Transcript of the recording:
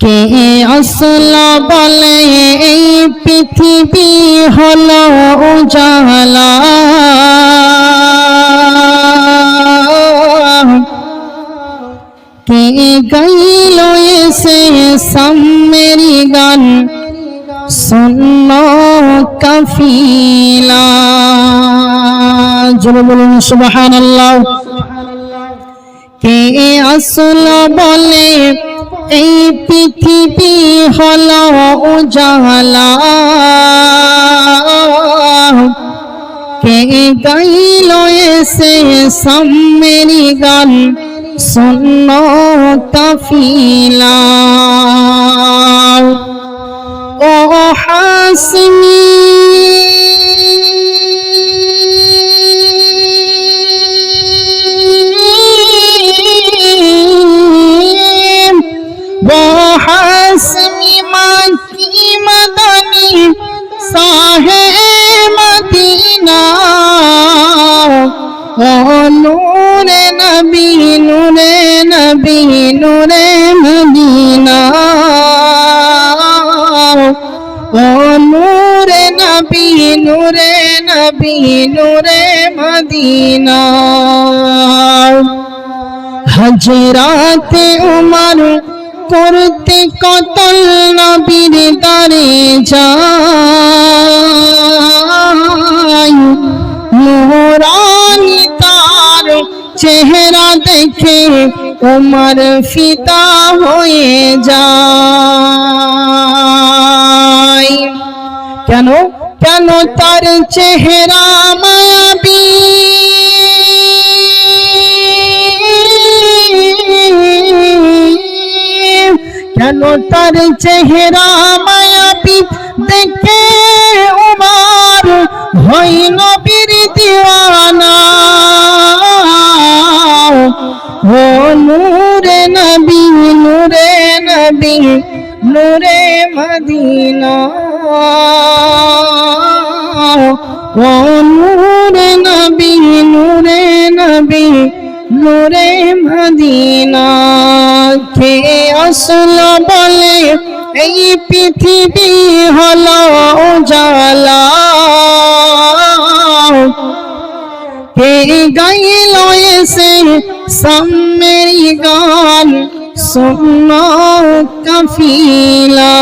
কে আসল বলে এই পৃথিবী হল উজালা। কে গাইল এসে সামেরি গান, শূন্য কাফিলা। জোরে বলুন সুবহান কে আসল বলে এই পৃথিবী হল উজালা। কে গাইল এসে সামেরি গান শূন্য কাফিলা ও হাসমি নূরে নবী নূরে নবী, নূরে মদিনা। ও নূরে নবী নূরে নবী, নূরে মদিনা। হজরাত উমর করতে কতল নবীর দরে যা চেহারা দেখে উমর ফিতা হয়ে যায়। কেন? কেন তার চেহারা মায়াবী? কেন তার চেহারা মায়াবী? দেখে উমার হই নবীর দিওয়ানা। ও নূরে নবী নূরে নবী, নূরে মদিনা। ও নূরে নবী নূরে নবী, নূরে মদিনা। কে আসল বলে এই পৃথিবী হলো? কে গাইল এসে সামেরি গান শূন্য কাফিলা।